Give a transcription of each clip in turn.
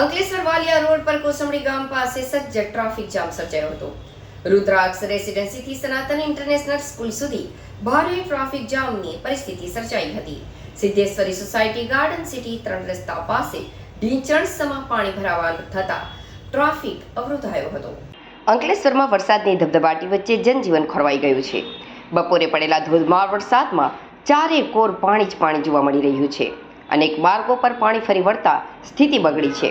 Ankleshwar Valia road પર કોસંબડી ગામ પાસે સજ્જ ટ્રાફિક જામ સર્જાયો હતો. રુદ્રાક્ષ રેસિડેન્સીથી સનાતન ઇન્ટરનેશનલ સ્કૂલ સુધી ભારે ટ્રાફિક જામની પરિસ્થિતિ સર્જાઈ હતી. સિદ્ધેશ્વરી સોસાયટી ગાર્ડન સિટી ત્રણ રસ્તા પાસે ઢીંચણ સમા પાણી ભરાવા થતા ટ્રાફિક અવરોધાયો હતો. અંકલેશ્વરમાં વરસાદની ધબધબાટી વચ્ચે જનજીવન ખોરવાઈ ગયું છે. બપોરે પડેલા ધોધમાર વરસાદમાં ચારે કોર પાણી જ પાણી જોવા મળી રહ્યું છે. અનેક માર્ગો પર પાણી ફરી વળતા સ્થિતિ બગડી છે.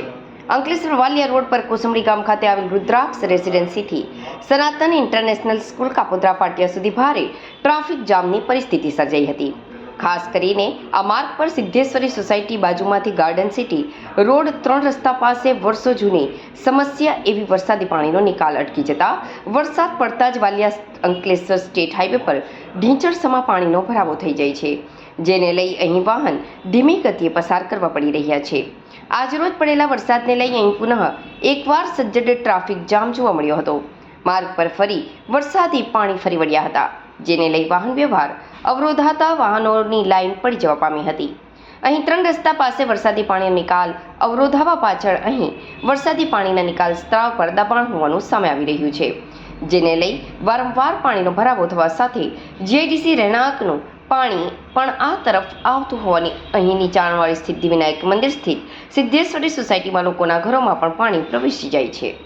અંકલેશ્વર વાલિયા રોડ પર કુસુમડી ગામ ખાતે આવેલ રુદ્રાક્ષ રેસિડેન્સીથી સનાતન ઇન્ટરનેશનલ સ્કૂલ કાપોદ્રા પાટિયા સુધી ભારે ટ્રાફિક જામની પરિસ્થિતિ સર્જાઈ હતી. ખાસ કરીને આ માર્ગ પર સિદ્ધેશ્વરી સોસાયટી બાજુમાંથી ગાર્ડન સિટી રોડ ત્રણ રસ્તા પાસે વર્ષો જૂની સમસ્યા એવી વરસાદી પાણીનો નિકાલ અટકી જતા વરસાદ પડતા જ વાલિયા અંકલેશ્વર સ્ટેટ હાઈવે પર ઢીંચણસમા પાણીનો ભરાવો થઈ જાય છે, જેને લઈ અહીં વાહન ધીમી ગતિએ પસાર કરવા પડી રહ્યા છે. આજરોજ પડેલા વરસાદને લઈ અહીં પુનઃ એકવાર સજ્જડ ટ્રાફિક જામ જોવા મળ્યો હતો. માર્ગ પર ફરી વરસાદી પાણી ફરી વળ્યા હતા, જેને લઈ વાહન વ્યવહાર અવરોધાતા વાહનોની લાઈન પડી જવા પામી હતી. અહીં ત્રણ રસ્તા પાસે વરસાદી પાણીનો નિકાલ અવરોધાવા પાછળ અહીં વરસાદી પાણીના નિકાલ સ્ત્રાવ પર દબાણ હોવાનું સામે આવી રહ્યું છે, જેને લઈ વારંવાર પાણીનો ભરાવો થવા સાથે જીઆઈડીસી રહેણાંકનું પાણી પણ આ તરફ આવતું હોવાની અહીં નીચાણવાળી સ્થિતિ વિનાયક મંદિર સ્થિત સિદ્ધેશ્વરી સોસાયટીમાં લોકોના ઘરોમાં પણ પાણી પ્રવેશી જાય છે.